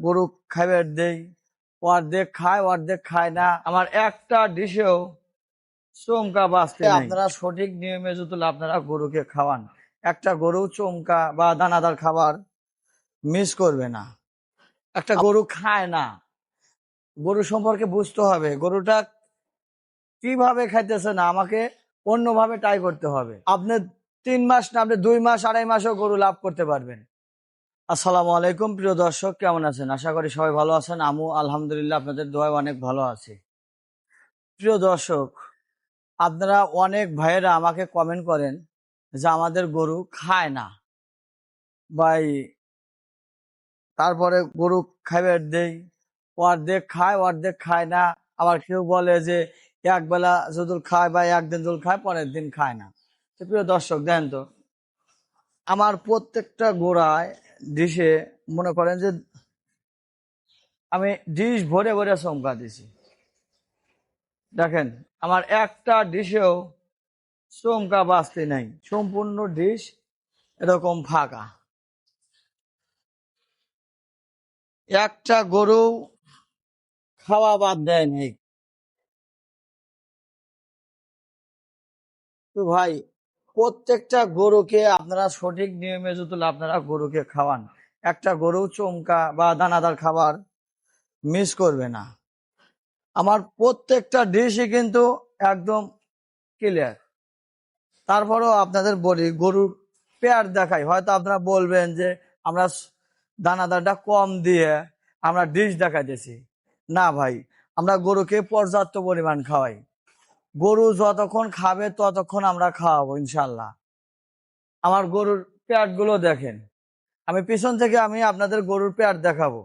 গরু খাইবার দেই অর্ধেক খায় অর্ধেক খায় না। আমার একটা ডিশেও চমকা বাঁচতে আপনারা সঠিক নিয়মে যদি আপনারা গরুকে খাওয়ান একটা গরু চমকা বা দানাদার খাবার মিস করবে না। একটা গরু খায় না। গরু সম্পর্কে বুঝতে হবে গরুটা কীভাবে খাইতেছে না আমাকে অন্যভাবে ট্রাই করতে হবে। আপনি তিন মাস না আপনি দুই মাস আড়াই মাসও গরু লাভ করতে পারবেন। আসসালামু আলাইকুম, প্রিয় দর্শক, কেমন আছেন? আশা করি সবাই ভালো আছেন। আমু আলহামদুলিল্লাহ আপনাদের দোয়ায় অনেক ভালো আছি। প্রিয় দর্শক, আপনারা অনেক ভাইয়েরা আমাকে কমেন্ট করেন যে আমাদের গরু খায় না। ভাই, তারপরে গরু খাইবার দেই অর্ধেক খায় অর্ধেক খায় না। আবার কেউ বলে যে এক বেলা যদি খায় বা একদিন যদি খায়, পরের দিন খায় না। তো প্রিয় দর্শক দেন তো, আমার প্রত্যেকটা গোড়ায় ডিশে মনে করেন যে আমি ডিশ ভরে ভরে চমকা দিছি। দেখেন, আমার একটা ডিশেও চমকা বাঁচতে নাই। সম্পূর্ণ ডিশ এরকম ফাঁকা। একটা গরু খাওয়া বাদ দেয় নেই। তো ভাই প্রত্যেকটা গরুকে আপনারা সঠিক নিয়মে যদি আপনারা গরুকে খাওয়ান, একটা গরু চমকা বা দানাদার খাবার মিস করবে না। আমার প্রত্যেকটা ডিশই কিন্তু একদম ক্লিয়ার তারপরেও আপনাদের বলি, গরুর পেয়ার দেখাই। হয়তো আপনারা বলবেন যে, আমরা দানাদারটা কম দিয়ে আমরা ডিশ দেখাইতেছি। না ভাই, আমরা গরুকে পর্যাপ্ত পরিমাণ খাওয়াই। গরু যতক্ষণ খাবে, ততক্ষণ আমরা খাওয়াবো ইনশাল্লাহ আমার গরুরগুলো দেখেন। আমি পিছন থেকে আমি আপনাদের গরুর পেয়ার দেখাবো।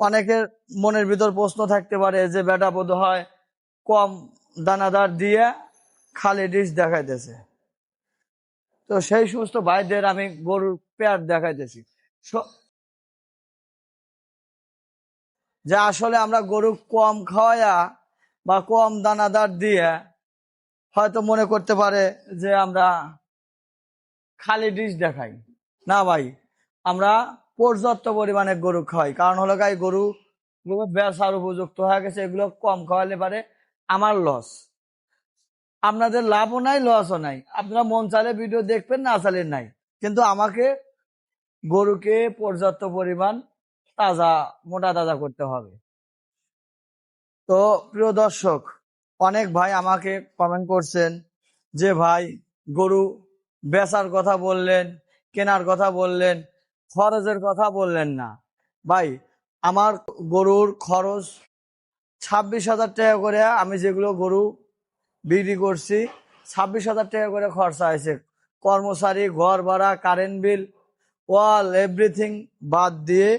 অনেকের মনের ভিতর প্রশ্ন থাকতে পারে যে বেটা বোধ হয় কম দানাদার দিয়ে খালি ডিশ দেখাইতেছে। তো সেই সমস্ত ভাইদের আমি গরুর পেয়ার দেখাইতেছি। যে আসলে আমরা গরু কম খাওয়ায়া বা কম দানাদার দিয়ে হয়তো মনে করতে পারে যে আমরা খালি ডিশ দেখাই। না ভাই, আমরা পর্যাপ্ত পরিমাণে গরু খাওয়াই। কারণ হলো গাই, গরু বেচার উপযুক্ত হয়ে গেছে, এগুলো কম খাওয়ালে পারে আমার লস আপনাদের লাভও নাই লসও নাই। আপনারা মন চালে ভিডিও দেখবেন, না চাইলে নাই। কিন্তু আমাকে গরুকে পর্যাপ্ত পরিমাণ তাজা, মোটা তাজা করতে হবে। তো প্রিয় দর্শক, অনেক ভাই আমাকে কমেন্ট করছেন যে, ভাই, গরু বেচার কথা বললেন, কেনার কথা বললেন, খরচের কথা বললেন না। ভাই, আমার গরুর খরচ ছাব্বিশ হাজার টাকা করে আমি যেগুলো গরু বিক্রি করছি, ছাব্বিশ হাজার টাকা করে খরচা হয়েছে। কর্মচারী, ঘর ভাড়া কারেন্ট বিল ওয়াল এভরিথিং বাদ দিয়ে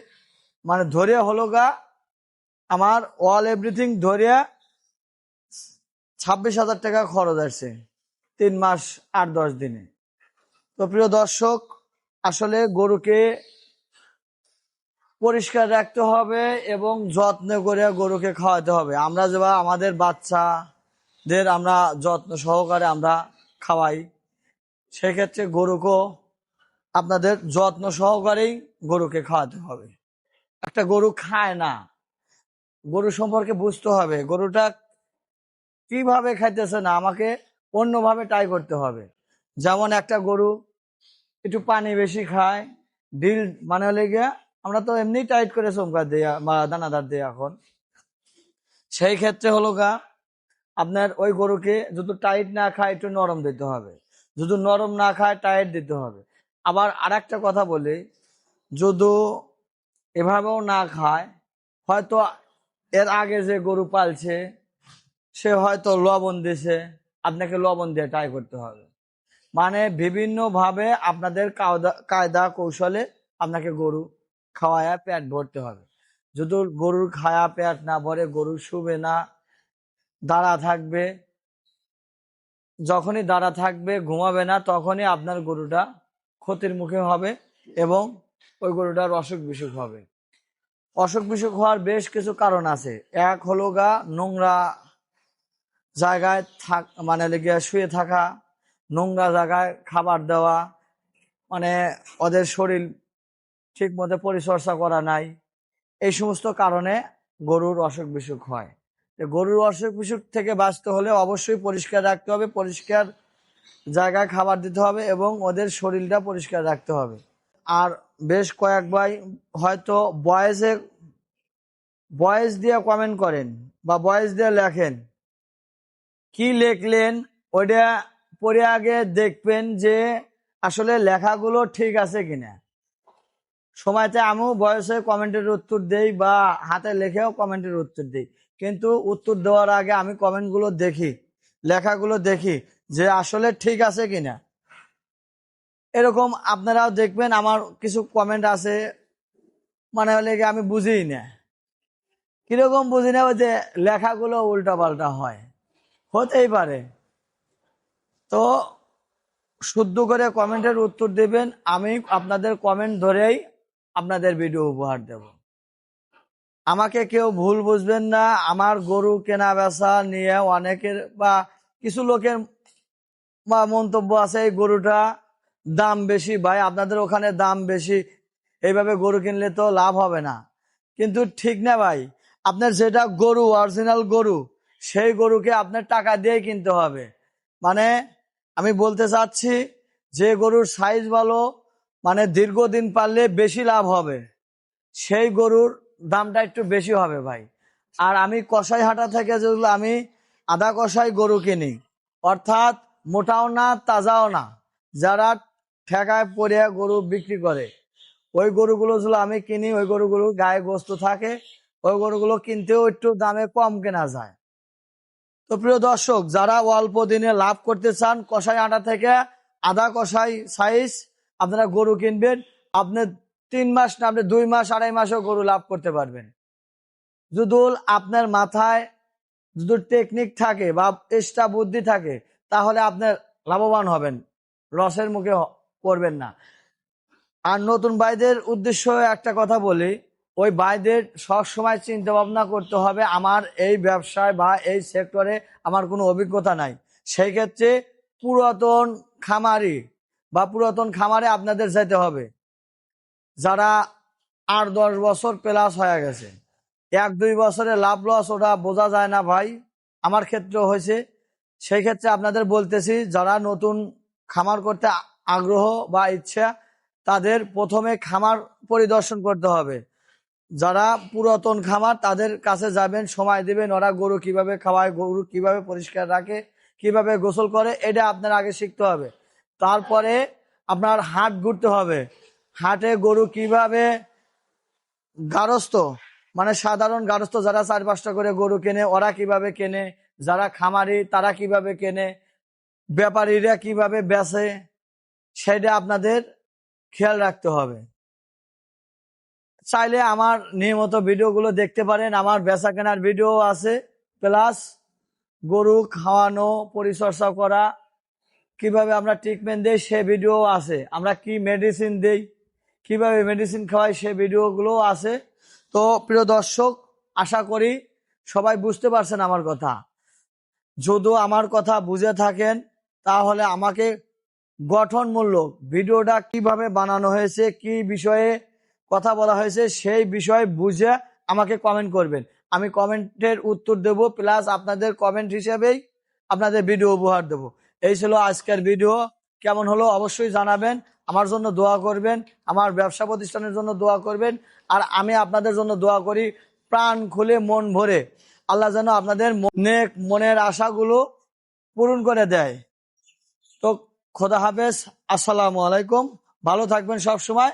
মানে ধরে হলো গা আমার অল এভরিথিং ধরিয়া ছাব্বিশ হাজার টাকা খরচ আসছে তিন মাস আট দশ দিনে। তো প্রিয় দর্শক, আসলে গরুকে পরিষ্কার রাখতে হবে এবং যত্ন করে গরুকে খাওয়াতে হবে। আমরা যে আমাদের বাচ্চাদের আমরা যত্ন সহকারে আমরা খাওয়াই, সেক্ষেত্রে গরুকেও আপনাদের যত্ন সহকারেই গরুকে খাওয়াতে হবে। একটা গরু খায় না গরু সম্পর্কে বুঝতে হবে। গরুটা কীভাবে খাইতেছে না, আমাকে অন্যভাবে ট্রাই করতে হবে। যেমন একটা গরু একটু পানি বেশি খায়, ডিল মানে হলে গিয়া আমরা তো এমনি টাইট করে চমকা দেয়া বা দানাদার দিই এখন। সেই ক্ষেত্রে হলো গা, আপনার ওই গরুকে যদি টাইট না খায় একটু নরম দিতে হবে। যদি নরম না খায় টাইট দিতে হবে। আবার আরেকটা কথা বলি, যদি এভাবেও না খায়, হয়তো এর আগে যে গরু পালছে, সে হয়তো লবণ দিছে। আপনাকে লবণ দিয়ে ট্রাই করতে হবে। মানে বিভিন্ন ভাবে আপনাদের কায়দা কৌশলে আপনাকে গরু খাওয়ায়া পেট ভরতে হবে। যদি গরুর খায়া পেট না ভরে, গরু শুবে না, দাঁড়া থাকবে, যখনই দাঁড়া থাকবে, ঘুমাবে না, তখনই আপনার গরুটা ক্ষতির মুখে হবে এবং ওই গরুটার অসুখ বিসুখ হবে। অসুখ বিসুখ হওয়ার বেশ কিছু কারণ আছে। এক হলো গা, নোংরা জায়গায় থাক মানে লেগে শুয়ে থাকা, নোংরা জায়গায় খাবার দেওয়া মানে ওদের শরীর ঠিক মতো পরিচর্যা করা নাই। এই সমস্ত কারণে গরুর অসুখ বিসুখ হয় গরুর অসুখ বিসুখ থেকে বাঁচতে হলে অবশ্যই পরিষ্কার রাখতে হবে, পরিষ্কার জায়গায় খাবার দিতে হবে এবং ওদের শরীরটা পরিষ্কার রাখতে হবে। আর বেশ কয়েক ভাই হয়তো বয়েসে বয়েস দিয়ে কমেন্ট করেন বা বয়েস দিয়ে লেখেন। কি লিখলেন? ওইটা পরে আগে দেখবেন যে আসলে লেখাগুলো ঠিক আছে কিনা। সময়তে আমিও বয়সে কমেন্টের উত্তর দেই বা হাতে লেখেও কমেন্টের উত্তর দিই। কিন্তু উত্তর দেওয়ার আগে আমি কমেন্টগুলো দেখি, লেখাগুলো দেখি যে আসলে ঠিক আছে কিনা। এরকম আপনারাও দেখবেন, আমার কিছু কমেন্ট আছে মানে হলে আমি বুঝিই না। কীরকম বুঝি না যে লেখাগুলো উল্টা পাল্টা হয়। হতেই পারে। তো শুদ্ধ করে কমেন্টের উত্তর দেবেন, আমি আপনাদের কমেন্ট ধরেই আপনাদের ভিডিও উপহার দেব। আমাকে কেউ ভুল বুঝবেন না, আমার গরু কেনা বেচা নিয়ে অনেকের বা কিছু লোকের বা মন্তব্য আছে এই গরুটা দাম বেশি, ভাই, আপনাদের ওখানে দাম বেশি, এইভাবে গরু কিনলে তো লাভ হবে না। কিন্তু ঠিক না, ভাই, আপনার যেটা গরু অরিজিনাল গরু, সেই গরুকে আপনার টাকা দিয়ে কিনতে হবে। মানে আমি বলতে চাচ্ছি, যে গরুর সাইজ ভালো মানে দীর্ঘদিন পারলে বেশি লাভ হবে, সেই গরুর দামটা একটু বেশি হবে, ভাই। আর আমি কষাই হাটা থেকে যেগুলো, আমি আধা কষাই গরু কিনি, অর্থাৎ মোটাও না, তাজাও না। যারা ঠেকায় পরে গরু বিক্রি করে। ওই গরুগুলো যেগুলো আমি কিনি, ওই গরুগুলো গায়ে গোস্ত থাকে, ওই গরুগুলো কিনতেও একটু দামে কম কেনা যায়। তো প্রিয় দর্শক, যারা অল্প দিনে লাভ করতে চান কষাই আটা থেকে আধা কষাই সাইজ আপনারা গরু কিনবেন, আপনি তিন মাস না, আপনি দুই মাস, আড়াই মাসেও গরু লাভ করতে পারবেন। যদি আপনার মাথায় যদি টেকনিক থাকে বা চেষ্টা বুদ্ধি থাকে, তাহলে আপনার লাভবান হবেন। লসের মুখে পড়বেন না। আর নতুন ভাইদের উদ্দেশ্য একটা কথা বলি, ওই ভাইদের সব সময় চিন্তা ভাবনা করতে হবে, আমার এই ব্যবসায় বা এই সেক্টরে আমার কোনো অভিজ্ঞতা নাই। সেই ক্ষেত্রে পুরাতন খামারি বা পুরাতন খামারে আপনাদের যেতে হবে, যারা আট দশ বছর প্লাস হয়ে গেছে। এক দুই বছরে লাভ লস ওটা বোঝা যায় না ভাই, আমার ক্ষেত্রে হয়েছে। সেই ক্ষেত্রে আপনাদের বলতেছি, যারা নতুন খামার করতে আগ্রহ বা ইচ্ছা তাদের প্রথমে খামার পরিদর্শন করতে হবে। যারা পুরাতন খামার তাদের কাছে যাবেন, সময় দিবেন, ওরা গরু কীভাবে খাওয়ায়, গরু কীভাবে পরিষ্কার রাখে, কীভাবে গোসল করে, এটা আপনার আগে শিখতে হবে। তারপরে আপনার হাট ঘুরতে হবে। হাটে গরু কীভাবে গারস্থ মানে সাধারণ গারস্থ যারা চার পাঁচটা করে গরু কেনে, ওরা কীভাবে কেনে, যারা খামারি তারা কীভাবে কেনে, ব্যাপারীরা কীভাবে বেচে সেটা আপনাদের খেয়াল রাখতে হবে। চাইলে আমার নিয়মিত ভিডিওগুলো দেখতে পারেন। আমার বেচা কেনার ভিডিও আছে, প্লাস গরু খাওয়ানো, পরিচর্যা করা, কীভাবে আমরা ট্রিটমেন্ট দেই সে ভিডিও আছে। আমরা কি মেডিসিন দেই, কীভাবে মেডিসিন খাওয়াই সে ভিডিওগুলো আছে। তো প্রিয় দর্শক, আশা করি সবাই বুঝতে পারছেন আমার কথা। যদিও আমার কথা বুঝে থাকেন, তাহলে আমাকে গঠনমূলক। ভিডিওটা কীভাবে বানানো হয়েছে, কি বিষয়ে কথা বলা হয়েছে, সেই বিষয়ে বুঝে আমাকে কমেন্ট করবেন। আমি কমেন্টের উত্তর দেব প্লাস আপনাদের কমেন্ট হিসেবেই আপনাদের ভিডিও উপহার দেব। এই ছিল আজকের ভিডিও কেমন হলো অবশ্যই জানাবেন। আমার জন্য দোয়া করবেন, আমার ব্যবসা প্রতিষ্ঠানের জন্য দোয়া করবেন, আর আমি আপনাদের জন্য দোয়া করি, প্রাণ খুলে মন ভরে। আল্লাহ যেন আপনাদের নেক মনের আশাগুলো পূরণ করে দেয়। তো খোদা হাফেজ আসসালামু আলাইকুম। ভালো থাকবেন সব সময়